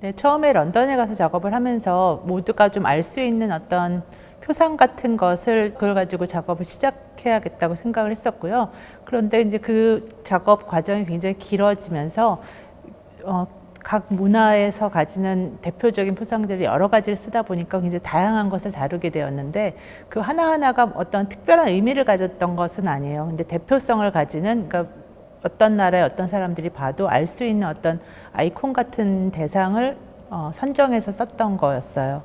네, 처음에 런던에 가서 작업을 하면서 모두가 좀 알 수 있는 어떤 표상 같은 것을 그걸 가지고 작업을 시작해야겠다고 생각을 했었고요. 그런데 이제 그 작업 과정이 굉장히 길어지면서 어, 각 문화에서 가지는 대표적인 표상들이 여러 가지를 쓰다 보니까 굉장히 다양한 것을 다루게 되었는데 그 하나하나가 어떤 특별한 의미를 가졌던 것은 아니에요. 근데 대표성을 가지는 그러니까 어떤 나라의 어떤 사람들이 봐도 알 수 있는 어떤 아이콘 같은 대상을 어, 선정해서 썼던 거였어요.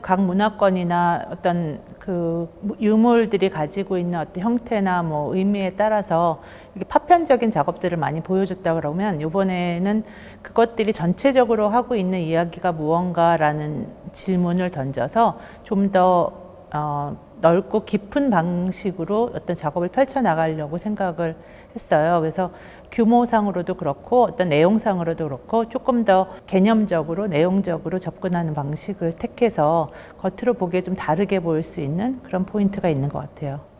각 문화권이나 어떤 그 유물들이 가지고 있는 어떤 형태나 뭐 의미에 따라서 이게 파편적인 작업들을 많이 보여줬다 그러면 이번에는 그것들이 전체적으로 하고 있는 이야기가 무언가라는 질문을 던져서 좀더 어, 넓고 깊은 방식으로 어떤 작업을 펼쳐 나가려고 생각을 했어요. 그래서 규모상으로도 그렇고 어떤 내용상으로도 그렇고 조금 더 개념적으로 내용적으로 접근하는 방식을 택해서 겉으로 보기에 좀 다르게 보일 수 있는 그런 포인트가 있는 것 같아요.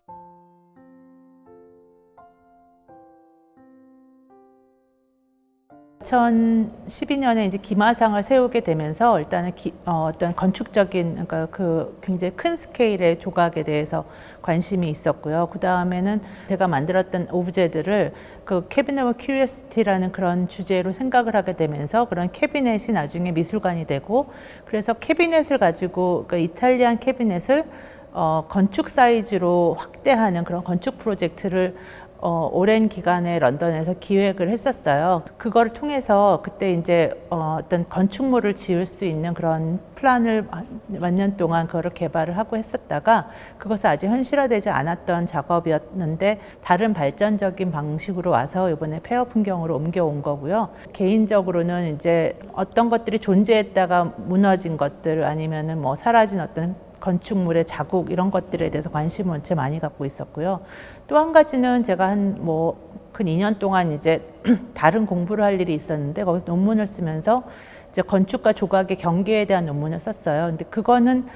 2012년에 이제 기마상을 세우게 되면서 일단은 기, 어, 어떤 건축적인 그러니까 그 굉장히 큰 스케일의 조각에 대해서 관심이 있었고요. 그 다음에는 제가 만들었던 오브제들을 그 캐비넷 오브 큐리어시티라는 그런 주제로 생각을 하게 되면서 그런 캐비넷이 나중에 미술관이 되고 그래서 캐비넷을 가지고 그 이탈리안 캐비넷을 어, 건축 사이즈로 확대하는 그런 건축 프로젝트를 어, 오랜 기간에 런던에서 기획을 했었어요. 그걸 통해서 그때 이제 어, 어떤 건축물을 지을 수 있는 그런 플랜을 몇 년 동안 그거를 개발을 하고 했었다가 그것은 아직 현실화되지 않았던 작업이었는데 다른 발전적인 방식으로 와서 이번에 폐허 풍경으로 옮겨온 거고요. 개인적으로는 이제 어떤 것들이 존재했다가 무너진 것들 아니면은 뭐 사라진 어떤 건축물의 자국 이런 것들에 대해서 관심을 원체 많이 갖고 있었고요. 또 한 가지는 제가 한 뭐 근 2년 동안 이제 다른 공부를 할 일이 있었는데 거기서 논문을 쓰면서 이제 건축과 조각의 경계에 대한 논문을 썼어요. 근데 그거는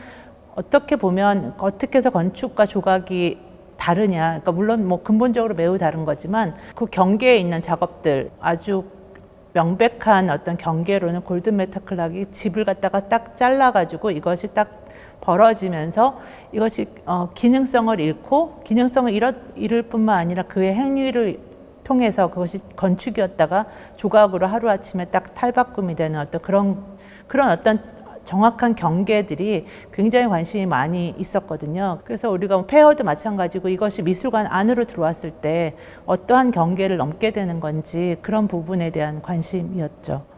어떻게 보면 어떻게 해서 건축과 조각이 다르냐. 그러니까 물론 뭐 근본적으로 매우 다른 거지만 그 경계에 있는 작업들 아주 명백한 어떤 경계로는 골든 메타클락이 집을 갖다가 딱 잘라가지고 이것이 딱 벌어지면서 이것이 어, 기능성을 잃고 기능성을 잃었, 잃을 뿐만 아니라 그의 행위를 통해서 그것이 건축이었다가 조각으로 하루아침에 딱 탈바꿈이 되는 어떤 그런 그런 어떤 정확한 경계들이 굉장히 관심이 많이 있었거든요. 그래서 우리가 뭐 페어도 마찬가지고 이것이 미술관 안으로 들어왔을 때 어떠한 경계를 넘게 되는 건지 그런 부분에 대한 관심이었죠.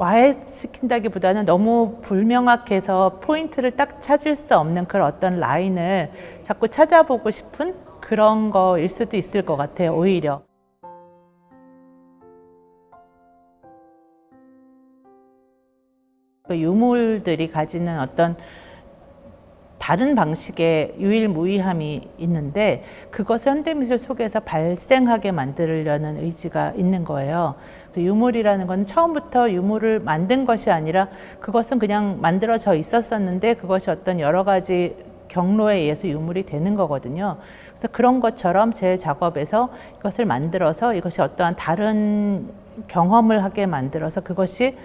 와해시킨다기보다는 너무 불명확해서 포인트를 딱 찾을 수 없는 그런 어떤 라인을 자꾸 찾아보고 싶은 그런 거일 수도 있을 것 같아요, 오히려. 그 유물들이 가지는 어떤 다른 방식의 유일무이함이 있는데 그것을 현대미술 속에서 발생하게 만들려는 의지가 있는 거예요. 유물이라는 건 처음부터 유물을 만든 것이 아니라 그것은 그냥 만들어져 있었었는데 그것이 어떤 여러 가지 경로에 의해서 유물이 되는 거거든요. 그래서 그런 것처럼 제 작업에서 이것을 만들어서 이것이 어떠한 다른 경험을 하게 만들어서 그것이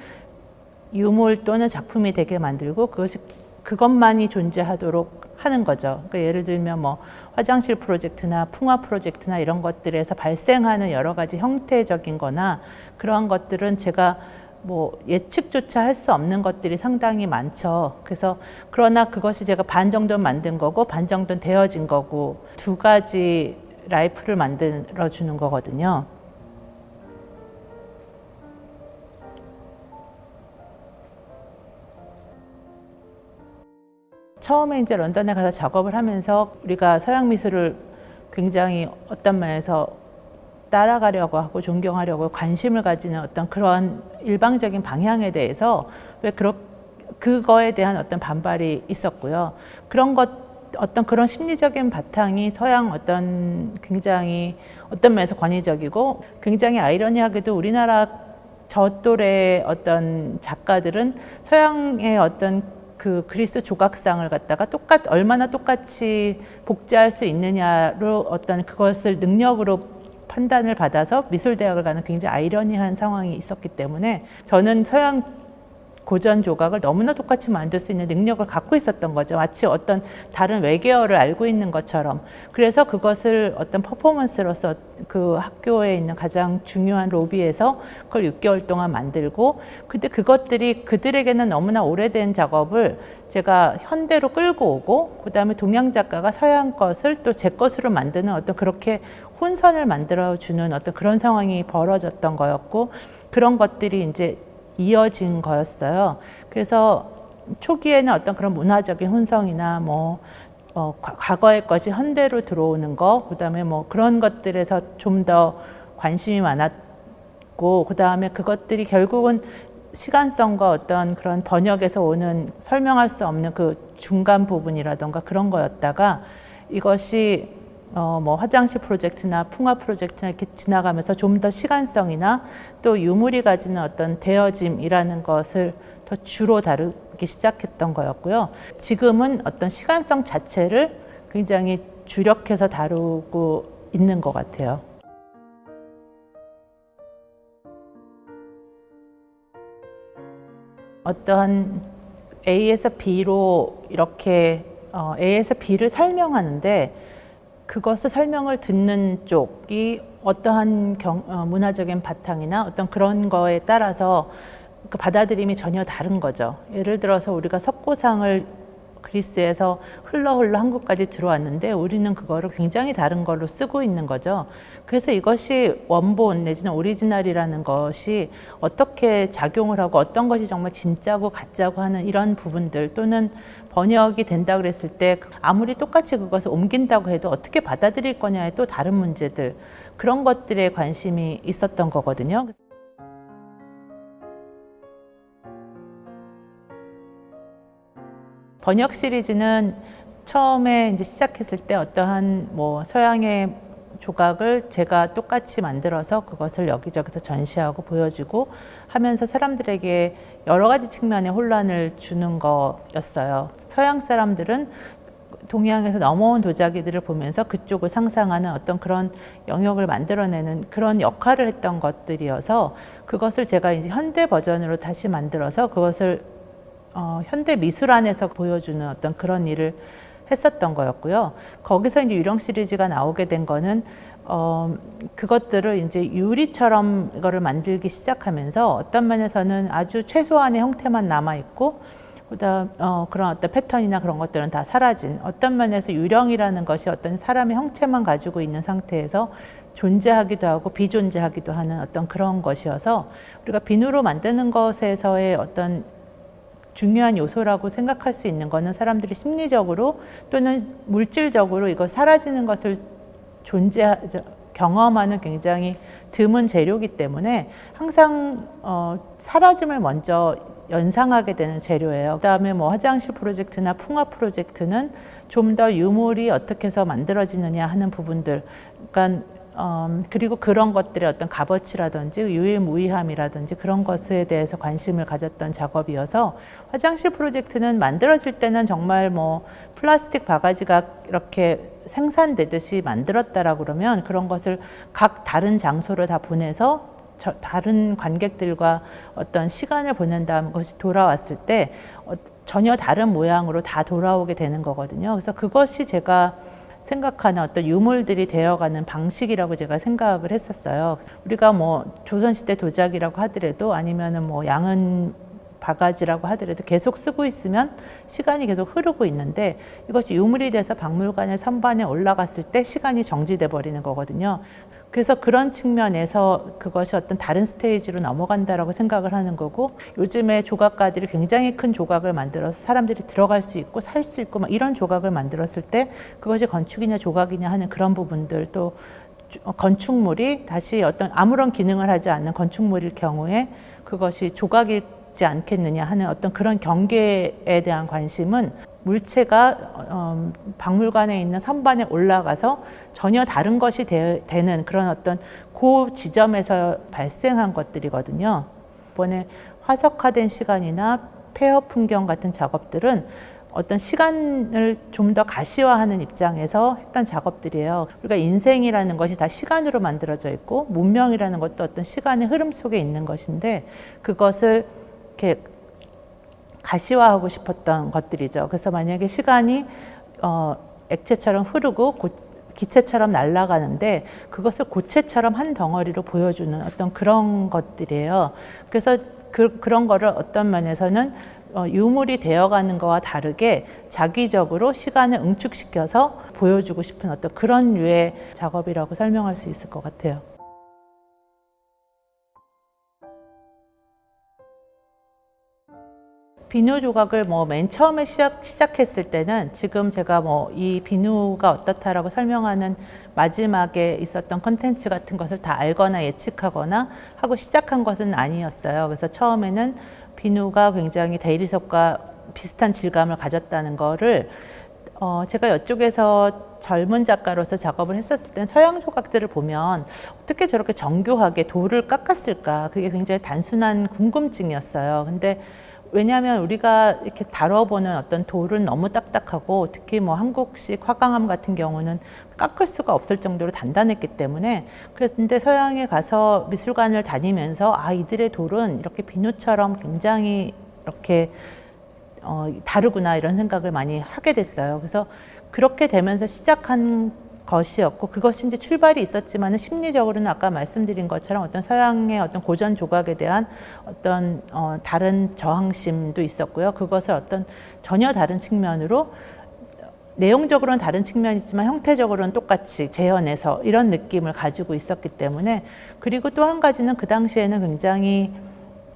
유물 또는 작품이 되게 만들고 그것이 그것만이 존재하도록 하는 거죠. 그러니까 예를 들면 뭐 화장실 프로젝트나 풍화 프로젝트나 이런 것들에서 발생하는 여러 가지 형태적인 거나 그러한 것들은 제가 뭐 예측조차 할 수 없는 것들이 상당히 많죠. 그래서 그러나 그것이 제가 반 정도 만든 거고 반 정도는 되어진 거고 두 가지 라이프를 만들어 주는 거거든요. 처음에 이제 런던에 가서 작업을 하면서 우리가 서양 미술을 굉장히 어떤 면에서 따라가려고 하고 존경하려고 관심을 가지는 어떤 그런 일방적인 방향에 대해서 왜 그렇 그거에 대한 어떤 반발이 있었고요. 그런 것 어떤 그런 심리적인 바탕이 서양 어떤 굉장히 어떤 면에서 권위적이고 굉장히 아이러니하게도 우리나라 저 또래 어떤 작가들은 서양의 어떤 그 그리스 조각상을 갖다가 똑같 얼마나 똑같이 복제할 수 있느냐로 어떤 그것을 능력으로 판단을 받아서 미술대학을 가는 굉장히 아이러니한 상황이 있었기 때문에 저는 서양 고전 조각을 너무나 똑같이 만들 수 있는 능력을 갖고 있었던 거죠. 마치 어떤 다른 외계어를 알고 있는 것처럼. 그래서 그것을 어떤 퍼포먼스로서 그 학교에 있는 가장 중요한 로비에서 그걸 6개월 동안 만들고, 근데 그것들이 그들에게는 너무나 오래된 작업을 제가 현대로 끌고 오고, 그 다음에 동양 작가가 서양 것을 또 제 것으로 만드는 어떤 그렇게 혼선을 만들어 주는 어떤 그런 상황이 벌어졌던 거였고, 그런 것들이 이제 이어진 거였어요. 그래서 초기에는 어떤 그런 문화적인 혼성이나 뭐 어, 과- 과거의 것이 현대로 들어오는 거, 그다음에 뭐 그런 것들에서 좀 더 관심이 많았고, 그다음에 그것들이 결국은 시간성과 어떤 그런 번역에서 오는 설명할 수 없는 그 중간 부분이라던가 그런 거였다가 이것이 어, 뭐 화장실 프로젝트나 풍화 프로젝트나 이렇게 지나가면서 좀 더 시간성이나 또 유물이 가지는 어떤 대여짐이라는 것을 더 주로 다루기 시작했던 거였고요. 지금은 어떤 시간성 자체를 굉장히 주력해서 다루고 있는 것 같아요. 어떠한 A에서 B로 이렇게 어, A에서 B를 설명하는데 그것을 설명을 듣는 쪽이 어떠한 경, 어, 문화적인 바탕이나 어떤 그런 거에 따라서 그 받아들임이 전혀 다른 거죠. 예를 들어서 우리가 석고상을 그리스에서 흘러 흘러 한국까지 들어왔는데 우리는 그거를 굉장히 다른 걸로 쓰고 있는 거죠. 그래서 이것이 원본 내지는 오리지널이라는 것이 어떻게 작용을 하고 어떤 것이 정말 진짜고 가짜고 하는 이런 부분들 또는 번역이 된다 그랬을 때 아무리 똑같이 그것을 옮긴다고 해도 어떻게 받아들일 거냐에 또 다른 문제들 그런 것들에 관심이 있었던 거거든요. 번역 시리즈는 처음에 이제 시작했을 때 어떠한 뭐 서양의 조각을 제가 똑같이 만들어서 그것을 여기저기서 전시하고 보여주고 하면서 사람들에게 여러 가지 측면의 혼란을 주는 거였어요. 서양 사람들은 동양에서 넘어온 도자기들을 보면서 그쪽을 상상하는 어떤 그런 영역을 만들어내는 그런 역할을 했던 것들이어서 그것을 제가 이제 현대 버전으로 다시 만들어서 그것을 어, 현대 미술 안에서 보여주는 어떤 그런 일을 했었던 거였고요. 거기서 이제 유령 시리즈가 나오게 된 거는 어, 그것들을 이제 유리처럼 이거를 만들기 시작하면서 어떤 면에서는 아주 최소한의 형태만 남아 있고 그다음 어, 그런 어떤 패턴이나 그런 것들은 다 사라진 어떤 면에서 유령이라는 것이 어떤 사람의 형체만 가지고 있는 상태에서 존재하기도 하고 비존재하기도 하는 어떤 그런 것이어서 우리가 비누로 만드는 것에서의 어떤 중요한 요소라고 생각할 수 있는 거는 사람들이 심리적으로 또는 물질적으로 이거 사라지는 것을 존재 경험하는 굉장히 드문 재료이기 때문에 항상 어, 사라짐을 먼저 연상하게 되는 재료예요. 그다음에 뭐 화장실 프로젝트나 풍화 프로젝트는 좀 더 유물이 어떻게 해서 만들어지느냐 하는 부분들, 그러니까 음, 그리고 그런 것들의 어떤 값어치라든지 유일무이함이라든지 그런 것에 대해서 관심을 가졌던 작업이어서 화장실 프로젝트는 만들어질 때는 정말 뭐 플라스틱 바가지가 이렇게 생산되듯이 만들었다라 그러면 그런 것을 각 다른 장소로 다 보내서 저, 다른 관객들과 어떤 시간을 보낸 다음 것이 돌아왔을 때 어, 전혀 다른 모양으로 다 돌아오게 되는 거거든요. 그래서 그것이 제가 생각하는 어떤 유물들이 되어가는 방식이라고 제가 생각을 했었어요. 우리가 뭐 조선시대 도자기라고 하더라도 아니면은 뭐 양은 바가지라고 하더라도 계속 쓰고 있으면 시간이 계속 흐르고 있는데 이것이 유물이 돼서 박물관의 선반에 올라갔을 때 시간이 정지돼 버리는 거거든요. 그래서 그런 측면에서 그것이 어떤 다른 스테이지로 넘어간다라고 생각을 하는 거고 요즘에 조각가들이 굉장히 큰 조각을 만들어서 사람들이 들어갈 수 있고 살 수 있고 막 이런 조각을 만들었을 때 그것이 건축이냐 조각이냐 하는 그런 부분들 또 건축물이 다시 어떤 아무런 기능을 하지 않는 건축물일 경우에 그것이 조각 이지 않겠느냐 하는 어떤 그런 경계에 대한 관심은 물체가 어, 박물관에 있는 선반에 올라가서 전혀 다른 것이 되, 는 그런 어떤 그 지점에서 발생한 것들이거든요. 이번에 화석화된 시간이나 폐허 풍경 같은 작업들은 어떤 시간을 좀 더 가시화하는 입장에서 했던 작업들이에요. 우리가 인생이라는 것이 다 시간으로 만들어져 있고 문명이라는 것도 어떤 시간의 흐름 속에 있는 것인데 그것을 이렇게 가시화하고 싶었던 것들이죠. 그래서 만약에 시간이 어, 액체처럼 흐르고 고, 기체처럼 날아가는데 그것을 고체처럼 한 덩어리로 보여주는 어떤 그런 것들이에요. 그래서 그, 그런 거를 어떤 면에서는 어, 유물이 되어가는 거와 다르게 자기적으로 시간을 응축시켜서 보여주고 싶은 어떤 그런 류의 작업이라고 설명할 수 있을 것 같아요. 비누 조각을 뭐 맨 처음에 시작, 시작했을 때는 지금 제가 뭐 이 비누가 어떻다라고 설명하는 마지막에 있었던 컨텐츠 같은 것을 다 알거나 예측하거나 하고 시작한 것은 아니었어요. 그래서 처음에는 비누가 굉장히 대리석과 비슷한 질감을 가졌다는 거를 어, 제가 이쪽에서 젊은 작가로서 작업을 했었을 땐 서양 조각들을 보면 어떻게 저렇게 정교하게 돌을 깎았을까 그게 굉장히 단순한 궁금증이었어요. 근데 왜냐하면 우리가 이렇게 다뤄보는 어떤 돌은 너무 딱딱하고 특히 뭐 한국식 화강암 같은 경우는 깎을 수가 없을 정도로 단단했기 때문에 그런데 서양에 가서 미술관을 다니면서 아 이들의 돌은 이렇게 비누처럼 굉장히 이렇게 어, 다르구나 이런 생각을 많이 하게 됐어요. 그래서 그렇게 되면서 시작한 것이었고 그것이 이제 출발이 있었지만은 심리적으로는 아까 말씀드린 것처럼 어떤 서양의 어떤 고전 조각에 대한 어떤 어, 다른 저항심도 있었고요. 그것을 어떤 전혀 다른 측면으로 내용적으로는 다른 측면이지만 형태적으로는 똑같이 재현해서 이런 느낌을 가지고 있었기 때문에 그리고 또 한 가지는 그 당시에는 굉장히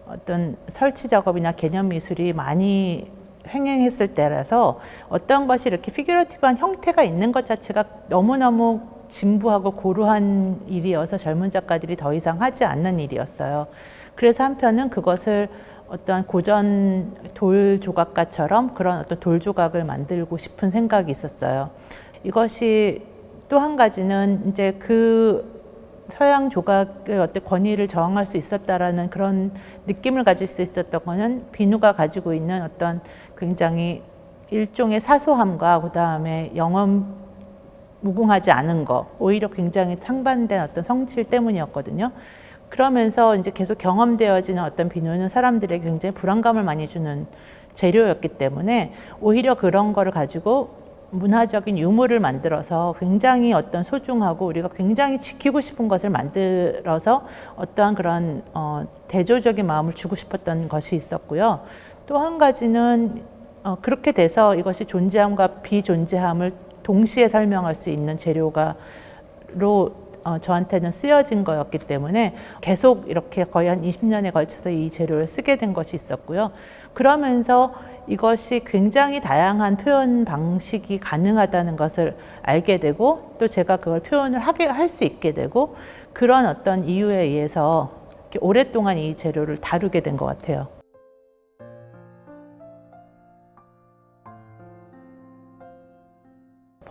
어떤 설치 작업이나 개념 미술이 많이 횡행했을 때라서 어떤 것이 이렇게 피규러티브한 형태가 있는 것 자체가 너무너무 진부하고 고루한 일이어서 젊은 작가들이 더 이상 하지 않는 일이었어요. 그래서 한편은 그것을 어떤 고전 돌 조각가처럼 그런 어떤 돌 조각을 만들고 싶은 생각이 있었어요. 이것이 또 한 가지는 이제 그 서양 조각의 어떤 권위를 저항할 수 있었다라는 그런 느낌을 가질 수 있었던 거는 비누가 가지고 있는 어떤 굉장히 일종의 사소함과 그 다음에 영험 무궁하지 않은 거 오히려 굉장히 상반된 어떤 성질 때문이었거든요. 그러면서 이제 계속 경험되어지는 어떤 비누는 사람들에게 굉장히 불안감을 많이 주는 재료였기 때문에 오히려 그런 거를 가지고 문화적인 유물을 만들어서 굉장히 어떤 소중하고 우리가 굉장히 지키고 싶은 것을 만들어서 어떠한 그런 어, 대조적인 마음을 주고 싶었던 것이 있었고요. 또 한 가지는 어, 그렇게 돼서 이것이 존재함과 비존재함을 동시에 설명할 수 있는 재료가로 어, 저한테는 쓰여진 거였기 때문에 계속 이렇게 거의 한 20년에 걸쳐서 이 재료를 쓰게 된 것이 있었고요. 그러면서 이것이 굉장히 다양한 표현 방식이 가능하다는 것을 알게 되고 또 제가 그걸 표현을 하게 할 수 있게 되고 그런 어떤 이유에 의해서 오랫동안 이 재료를 다루게 된 것 같아요.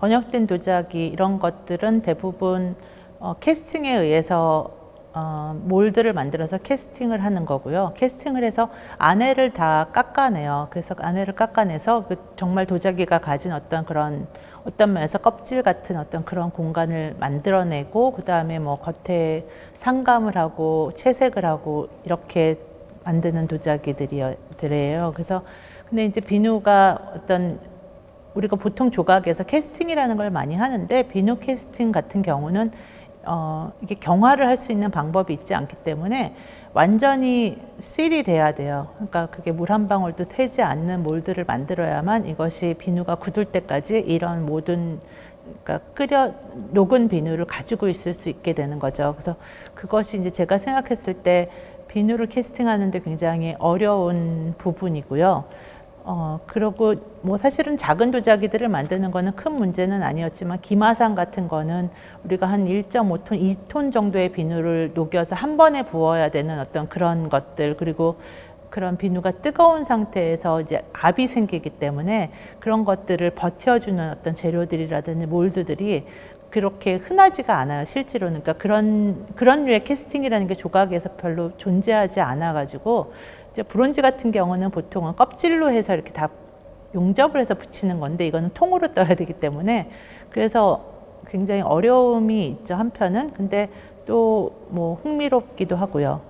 번역된 도자기 이런 것들은 대부분 어, 캐스팅에 의해서 어, 몰드를 만들어서 캐스팅을 하는 거고요. 캐스팅을 해서 안에를 다 깎아내요. 그래서 안에를 깎아내서 그 정말 도자기가 가진 어떤 그런 어떤 면에서 껍질 같은 어떤 그런 공간을 만들어내고 그 다음에 뭐 겉에 상감을 하고 채색을 하고 이렇게 만드는 도자기들이에요. 그래서 근데 이제 비누가 어떤 우리가 보통 조각에서 캐스팅이라는 걸 많이 하는데 비누 캐스팅 같은 경우는 어, 이게 경화를 할 수 있는 방법이 있지 않기 때문에 완전히 실이 돼야 돼요. 그러니까 그게 물 한 방울도 새지 않는 몰드를 만들어야만 이것이 비누가 굳을 때까지 이런 모든 그러니까 끓여 녹은 비누를 가지고 있을 수 있게 되는 거죠. 그래서 그것이 이제 제가 생각했을 때 비누를 캐스팅하는데 굉장히 어려운 부분이고요. 어, 그리고 뭐 사실은 작은 도자기들을 만드는 거는 큰 문제는 아니었지만 기마상 같은 거는 우리가 한 1.5톤, 2톤 정도의 비누를 녹여서 한 번에 부어야 되는 어떤 그런 것들 그리고 그런 비누가 뜨거운 상태에서 이제 압이 생기기 때문에 그런 것들을 버텨주는 어떤 재료들이라든지 몰드들이 그렇게 흔하지가 않아요 실제로는. 그러니까 그런 그런 류의 캐스팅이라는 게 조각에서 별로 존재하지 않아 가지고 이제 브론즈 같은 경우는 보통은 껍질로 해서 이렇게 다 용접을 해서 붙이는 건데 이거는 통으로 떠야 되기 때문에 그래서 굉장히 어려움이 있죠 한편은 근데 또 뭐 흥미롭기도 하고요.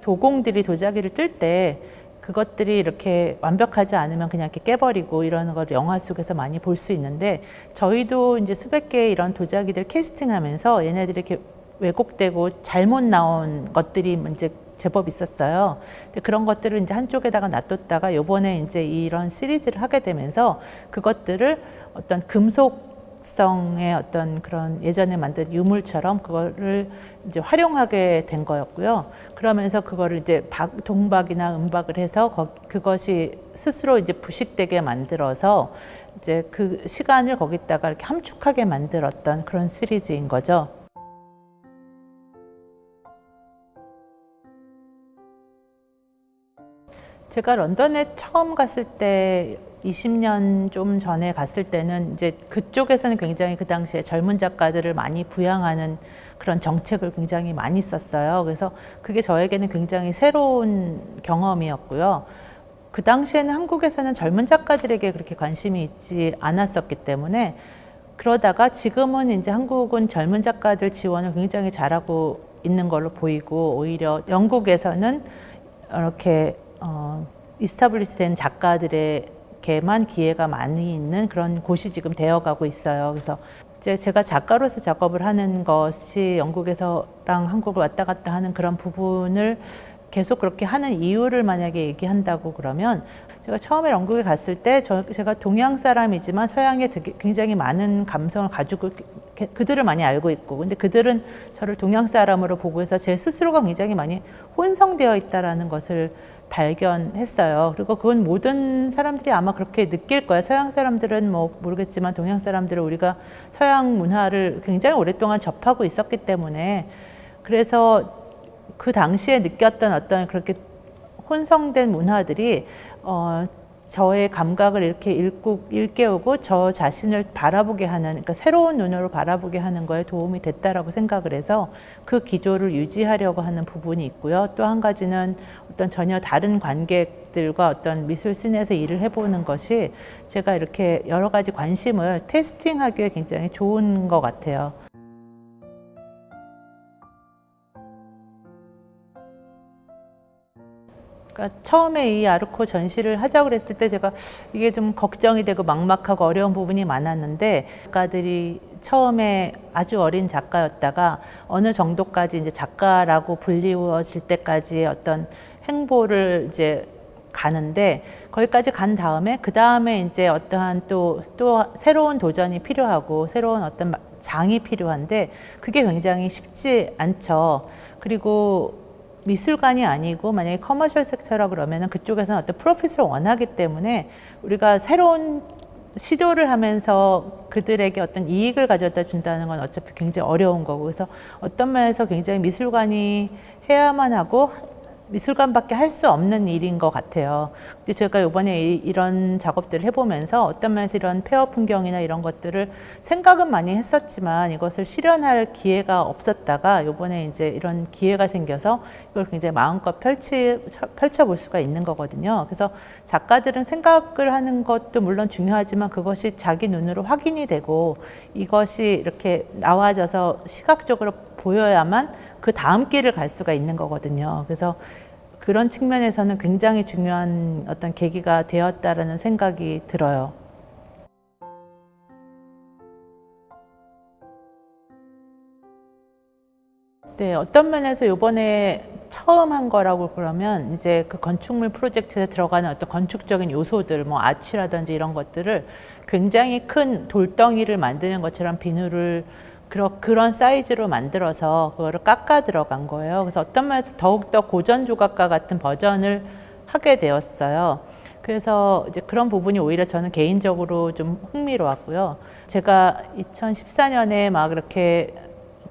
도공들이 도자기를 뜰때 그것들이 이렇게 완벽하지 않으면 그냥 이렇게 깨버리고 이러는 걸 영화 속에서 많이 볼 수 있는데 저희도 이제 수백 개의 이런 도자기들 캐스팅하면서 얘네들이 이렇게 왜곡되고 잘못 나온 것들이 이제 제법 있었어요. 근데 그런 것들을 이제 한쪽에다가 놔뒀다가 요번에 이제 이런 시리즈를 하게 되면서 그것들을 어떤 금속 성의 어떤 그런 예전에 만든 유물처럼 그거를 이제 활용하게 된 거였고요. 그러면서 그거를 이제 박, 동박이나 음박을 해서 거, 그것이 스스로 이제 부식되게 만들어서 이제 그 시간을 거기다가 이렇게 함축하게 만들었던 그런 시리즈인 거죠. 제가 런던에 처음 갔을 때 20년 좀 전에 갔을 때는 이제 그쪽에서는 굉장히 그 당시에 젊은 작가들을 많이 부양하는 그런 정책을 굉장히 많이 썼어요. 그래서 그게 저에게는 굉장히 새로운 경험이었고요. 그 당시에는 한국에서는 젊은 작가들에게 그렇게 관심이 있지 않았었기 때문에 그러다가 지금은 이제 한국은 젊은 작가들 지원을 굉장히 잘하고 있는 걸로 보이고 오히려 영국에서는 이렇게 어, 이스타블리시 된 작가들 에게만 기회가 많이 있는 그런 곳이 지금 되어가고 있어요. 그래서 이제 제가 작가로서 작업을 하는 것이 영국에서랑 한국을 왔다 갔다 하는 그런 부분을 계속 그렇게 하는 이유를 만약에 얘기한다고 그러면 제가 처음에 영국에 갔을 때 저, 제가 동양 사람이지만 서양에 되게 굉장히 많은 감성을 가지고 그- 그들을 많이 알고 있고 근데 그들은 저를 동양 사람으로 보고 해서 제 스스로가 굉장히 많이 혼성되어 있다라는 것을 발견했어요. 그리고 그건 모든 사람들이 아마 그렇게 느낄 거예요. 서양 사람들은 뭐 모르겠지만 동양 사람들은 우리가 서양 문화를 굉장히 오랫동안 접하고 있었기 때문에 그래서 그 당시에 느꼈던 어떤 그렇게 혼성된 문화들이 어, 저의 감각을 이렇게 일구, 일깨우고 저 자신을 바라보게 하는 그러니까 새로운 눈으로 바라보게 하는 거에 도움이 됐다라고 생각을 해서 그 기조를 유지하려고 하는 부분이 있고요. 또 한 가지는 어떤 전혀 다른 관객들과 어떤 미술 씬에서 일을 해보는 것이 제가 이렇게 여러 가지 관심을 테스팅하기에 굉장히 좋은 것 같아요. 그러니까 처음에 이 아르코 전시를 하자고 그랬을 때 제가 이게 좀 걱정이 되고 막막하고 어려운 부분이 많았는데 작가들이 처음에 아주 어린 작가였다가 어느 정도까지 이제 작가라고 불리워질 때까지의 어떤 행보를 이제 가는데 거기까지 간 다음에 그 다음에 이제 어떠한 또 또 새로운 도전이 필요하고 새로운 어떤 장이 필요한데 그게 굉장히 쉽지 않죠. 그리고 미술관이 아니고 만약에 커머셜 섹터라 그러면은 그쪽에서는 어떤 프로핏을 원하기 때문에 우리가 새로운 시도를 하면서 그들에게 어떤 이익을 가져다 준다는 건 어차피 굉장히 어려운 거고. 그래서 어떤 면에서 굉장히 미술관이 해야만 하고 미술관밖에 할 수 없는 일인 것 같아요. 근데 제가 이번에 이, 이런 작업들을 해보면서 어떤 면에서 이런 폐허 풍경이나 이런 것들을 생각은 많이 했었지만 이것을 실현할 기회가 없었다가 이번에 이제 이런 기회가 생겨서 이걸 굉장히 마음껏 펼치, 펼쳐볼 수가 있는 거거든요. 그래서 작가들은 생각을 하는 것도 물론 중요하지만 그것이 자기 눈으로 확인이 되고 이것이 이렇게 나와져서 시각적으로 보여야만 그 다음 길을 갈 수가 있는 거거든요. 그래서 그런 측면에서는 굉장히 중요한 어떤 계기가 되었다라는 생각이 들어요. 네, 어떤 면에서 이번에 처음 한 거라고 그러면 이제 그 건축물 프로젝트에 들어가는 어떤 건축적인 요소들, 뭐 아치라든지 이런 것들을 굉장히 큰 돌덩이를 만드는 것처럼 비누를 그런 그런 사이즈로 만들어서 그거를 깎아 들어간 거예요. 그래서 어떤 면에서 더욱 더 고전 조각과 같은 버전을 하게 되었어요. 그래서 이제 그런 부분이 오히려 저는 개인적으로 좀 흥미로웠고요. 제가 2014년에 막 이렇게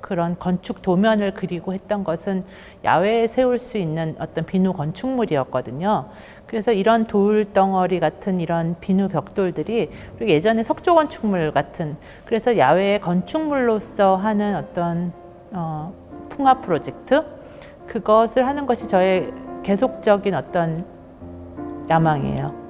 그런 건축 도면을 그리고 했던 것은 야외에 세울 수 있는 어떤 비누 건축물이었거든요. 그래서 이런 돌 덩어리 같은 이런 비누 벽돌들이 그리고 예전에 석조 건축물 같은 그래서 야외 건축물로서 하는 어떤 어, 풍화 프로젝트 그것을 하는 것이 저의 계속적인 어떤 야망이에요. 예.